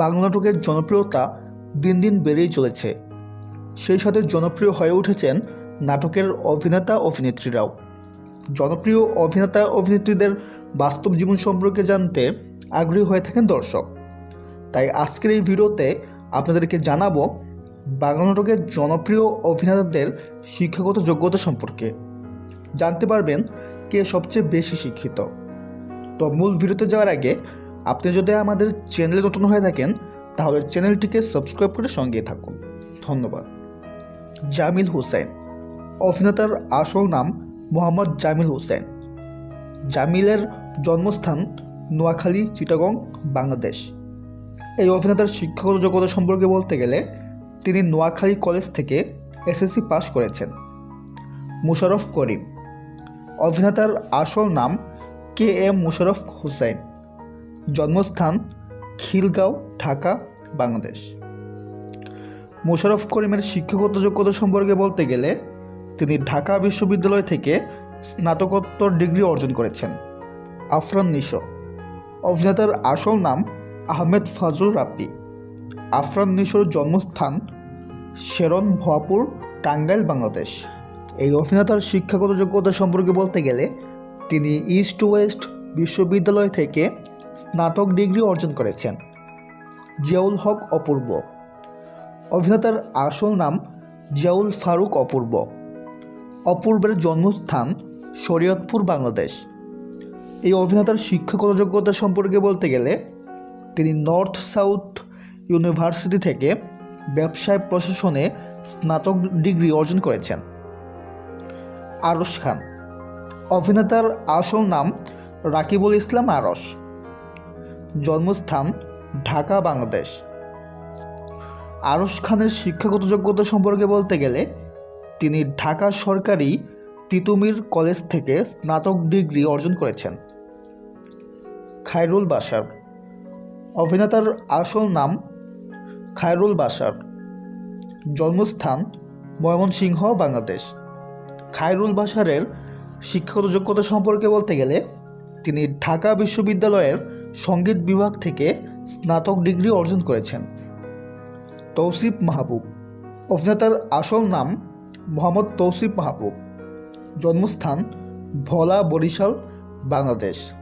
বাংলা নাটকের জনপ্রিয়তা দিন দিন বেড়েই চলেছে। সেই সাথে জনপ্রিয় হয়ে উঠেছেন নাটকের অভিনেতা অভিনেত্রীরাও। জনপ্রিয় অভিনেতা অভিনেত্রীদের বাস্তব জীবন সম্পর্কে জানতে আগ্রহী হয়ে থাকেন দর্শক। তাই আজকের এই ভিডিওতে আপনাদেরকে জানাব বাংলা নাটকের জনপ্রিয় অভিনেতাদের শিক্ষাগত যোগ্যতা সম্পর্কে। জানতে পারবেন কে সবচেয়ে বেশি শিক্ষিত। তো মূল ভিডিওতে যাওয়ার আগে আপনি যদি আমাদের চ্যানেলে নতুন হয়ে থাকেন, তাহলে চ্যানেলটিকে সাবস্ক্রাইব করে সঙ্গে থাকুন। ধন্যবাদ। জামিল হোসেন অভিনেতার আসল নাম মোহাম্মদ জামিল হোসেন জামিলের জন্মস্থান নোয়াখালী, চিটাগং, বাংলাদেশ। এই অভিনেতার শিক্ষাগত যোগ্যতা সম্পর্কে বলতে গেলে, তিনি নোয়াখালী কলেজ থেকে এসএসসি পাশ করেছেন। মুশারফ করিম। অভিনেতার আসল নাম কে এম মুশারফ হুসাইন। জন্মস্থান খিলগাঁও, ঢাকা, বাংলাদেশ। মুশারফ করিমের শিক্ষাগত যোগ্যতা সম্পর্কে বলতে গেলে, তিনি ঢাকা বিশ্ববিদ্যালয় থেকে স্নাতকোত্তর ডিগ্রি অর্জন করেছেন। আফরান নিশো। অভিনেতার আসল নাম আহমেদ ফাজল রাব্বি। আফরান নিশোর জন্মস্থান শেরন ভুয়াপুর, টাঙ্গাইল, বাংলাদেশ। এই অভিনেতার শিক্ষাগত যোগ্যতা সম্পর্কে বলতে গেলে, তিনি ইস্ট ওয়েস্ট বিশ্ববিদ্যালয় থেকে স্নাতক ডিগ্রি অর্জন করেছেন। জিয়াউল হক অপূর্ব। অভিনেতার আসল নাম জিয়াউল ফারুক অপূর্ব। অপূর্বের জন্মস্থান শরীয়তপুর, বাংলাদেশ। এই অভিনেতার শিক্ষাগত যোগ্যতা সম্পর্কে বলতে গেলে তিনি নর্থ সাউথ ইউনিভার্সিটি থেকে ব্যবসায় প্রশাসনে স্নাতক ডিগ্রি অর্জন করেছেন। আরশ খান। অভিনেতার আসল নাম রাকিবুল ইসলাম আরশ। জন্মস্থান ঢাকা, বাংলাদেশ। আরশ খানের শিক্ষাগত যোগ্যতা সম্পর্কে বলতে গেলে, তিনি ঢাকা সরকারি তিতুমির কলেজ থেকে স্নাতক ডিগ্রি অর্জন করেছেন। খায়রুল বাসার অভিনেতার আসল নাম খায়রুল বাসার জন্মস্থান ময়মনসিংহ, বাংলাদেশ। খায়রুল বাসারের শিক্ষাগত যোগ্যতা সম্পর্কে বলতে গেলে, তিনি ঢাকা বিশ্ববিদ্যালয়ের সংগীত বিভাগ থেকে স্নাতক ডিগ্রি অর্জন করেছেন। তৌসিফ মাহবুব। অভিনেতার আসল নাম মোহাম্মদ তৌসিফ মাহবুব। জন্মস্থান ভোলা, বরিশাল, বাংলাদেশ।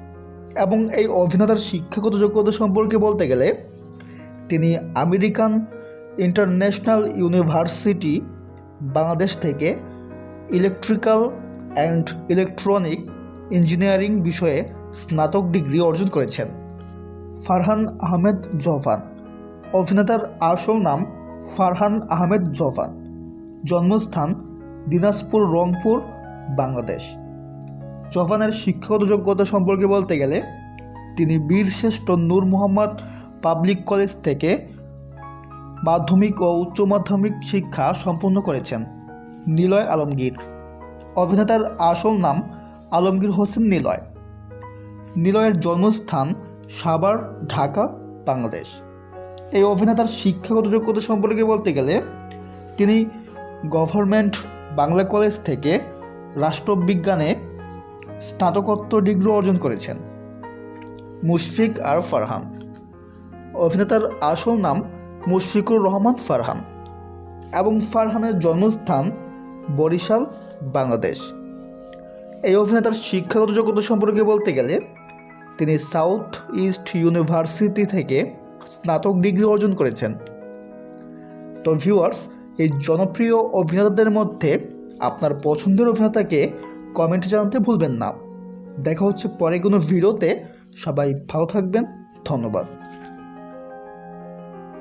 এবং এই অভিনেতার শিক্ষাগত যোগ্যতা সম্পর্কে বলতে গেলে, তিনি আমেরিকান ইন্টারন্যাশনাল ইউনিভার্সিটি, বাংলাদেশ থেকে ইলেকট্রিক্যাল অ্যান্ড ইলেকট্রনিক ইঞ্জিনিয়ারিং বিষয়ে স্নাতক ডিগ্রি অর্জন করেছেন। ফারহান আহমেদ জভান অভিনেতার আসল নাম ফারহান আহমেদ জভান জন্মস্থান দিনাজপুর, রংপুর, বাংলাদেশ। জভানের শিক্ষাগত যোগ্যতা সম্পর্কে বলতে গেলে, তিনি বীরশ্রেষ্ঠ নূর মোহাম্মদ পাবলিক কলেজ থেকে মাধ্যমিক ও উচ্চ মাধ্যমিক শিক্ষা সম্পন্ন করেছেন, নিলয় আলমগীর। অভিনেতার আসল নাম আলমগীর হোসেন নিলয়। নিলয়ের জন্মস্থান সাভার, ঢাকা, বাংলাদেশ। এই অভিনেতার শিক্ষাগত যোগ্যতা সম্পর্কে বলতে গেলে, তিনি গভর্নমেন্ট বাংলা কলেজ থেকে রাষ্ট্রবিজ্ঞানে স্নাতকোত্তর ডিগ্রি অর্জন করেছেন। মুশফিক আর ফারহান। অভিনেতার আসল নাম মুশফিকুর রহমান ফারহান এবং ফারহানের জন্মস্থান বরিশাল, বাংলাদেশ। এই অভিনেতার শিক্ষাগত যোগ্যতা সম্পর্কে বলতে গেলে তিনি সাউথ ইস্ট ইউনিভার্সিটি থেকে স্নাতক ডিগ্রি অর্জন করেছেন। তো ভিউয়ার্স, এই জনপ্রিয় অভিনেতাদের মধ্যে আপনার পছন্দের অভিনেতাকে কমেন্টে জানাতে ভুলবেন না। দেখা হচ্ছে পরে কোনো ভিডিওতে। সবাই ভালো থাকবেন। ধন্যবাদ।